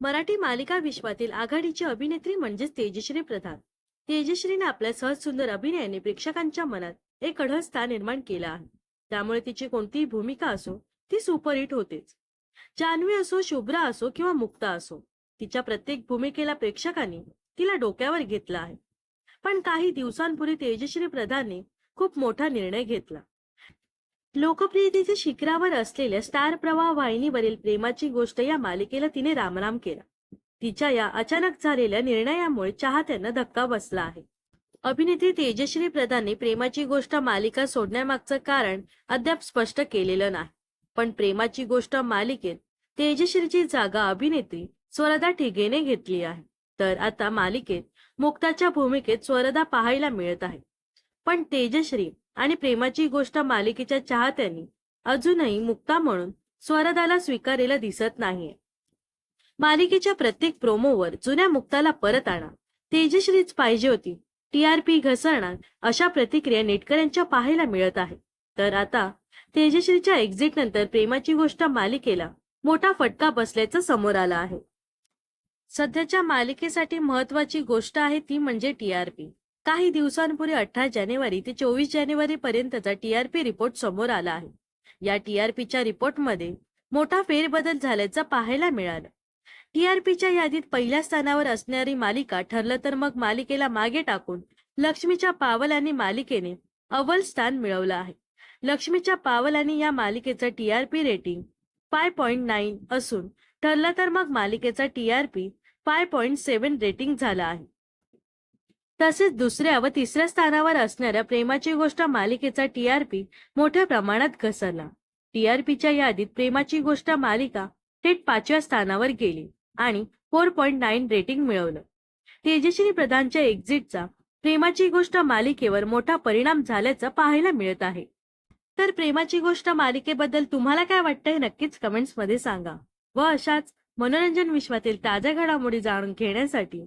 मराठी मालिका विश्वातील आघाडीची अभिनेत्री म्हणजेच तेजश्री प्रधान. तेजश्रीने आपल्या सहज सुंदर अभिनयाने प्रेक्षकांच्या मनात एक अढळ स्थान निर्माण केलं आहे. त्यामुळे तिची कोणतीही भूमिका असो ती सुपरहिट होतेच. जान्हवी असो शुभ्रा असो किंवा मुक्ता असो तिच्या प्रत्येक भूमिकेला प्रेक्षकांनी तिला डोक्यावर घेतलं आहे. पण काही दिवसांपूर्वी तेजश्री प्रधानने खूप मोठा निर्णय घेतला. लोकप्रियतेच्या शिखरावर असलेल्या स्टार प्रवाह वाहिनीवरील प्रेमाची गोष्ट या मालिकेला तिने रामराम केला. तिच्या या अचानक झालेल्या निर्णयामुळे चाहत्यांना धक्का बसला आहे. अभिनेत्री तेजश्री प्रधानने प्रेमाची गोष्ट मालिका सोडण्यामागचं कारण अद्याप स्पष्ट केलेलं नाही. पण प्रेमाची गोष्ट मालिकेत तेजश्रीची जागा अभिनेत्री स्वरदा ठिगेने घेतली आहे. तर आता मालिकेत मुक्ताच्या भूमिकेत स्वरदा पाहायला मिळत आहे. पण तेजश्री आणि प्रेमाची गोष्ट मालिकेच्या चाहत्यांनी अजूनही मुक्ता म्हणून स्वरदाला स्वीकारेला दिसत नाहीये. मालिकेच्या प्रत्येक प्रोमोवर जुन्या मुक्ताला परत आणा. तेजश्रीच पाहिजे होती. टीआरपी घसरणार अशा प्रतिक्रिया नेटकऱ्यांच्या पाहायला मिळत आहे. तर आता तेजश्रीच्या एक्झिट नंतर प्रेमाची गोष्ट मालिकेला मोठा फटका बसल्याचं समोर आलं आहे. सध्याच्या मालिकेसाठी महत्वाची गोष्ट आहे ती म्हणजे टीआरपी. काही दिवसांपूर्वी अठरा जानेवारी ते चोवीस जानेवारी पर्यंतचा टीआरपी रिपोर्ट समोर आला आहे. या टीआरपीच्या रिपोर्टमध्ये मोठा फेरबदल झाल्याचं पाहायला मिळालं. टीआरपीच्या यादीत पहिल्या स्थानावर असणारी मालिका ठरलं तर मग मालिकेला मागे टाकून लक्ष्मीच्या पावल आणि मालिकेने अव्वल स्थान मिळवलं आहे. लक्ष्मीच्या पावल आणि या मालिकेचं TRP rating five point nine असून ठरलं तर मग मालिकेचा TRP five point seven rating झाला आहे. तसेच दुसऱ्या व तिसऱ्या स्थानावर असणाऱ्या प्रेमाची गोष्ट मालिकेचा टीआरपी मोठ्या प्रमाणात घसरला. टीआरपीच्या यादीत प्रेमाची गोष्ट मालिका थेट पाचव्या स्थानावर गेली आणि फोर पॉईंट नाईन रेटिंग मिळवलं. तेजश्री प्रधानच्या एक्झिटचा प्रेमाची गोष्ट मालिकेवर मोठा परिणाम झाल्याचं पाहायला मिळत आहे. तर प्रेमाची गोष्ट मालिकेबद्दल तुम्हाला काय वाटतंय हे नक्कीच कमेंट्समध्ये सांगा. व अशाच मनोरंजन विश्वातील ताज्या घडामोडी जाणून घेण्यासाठी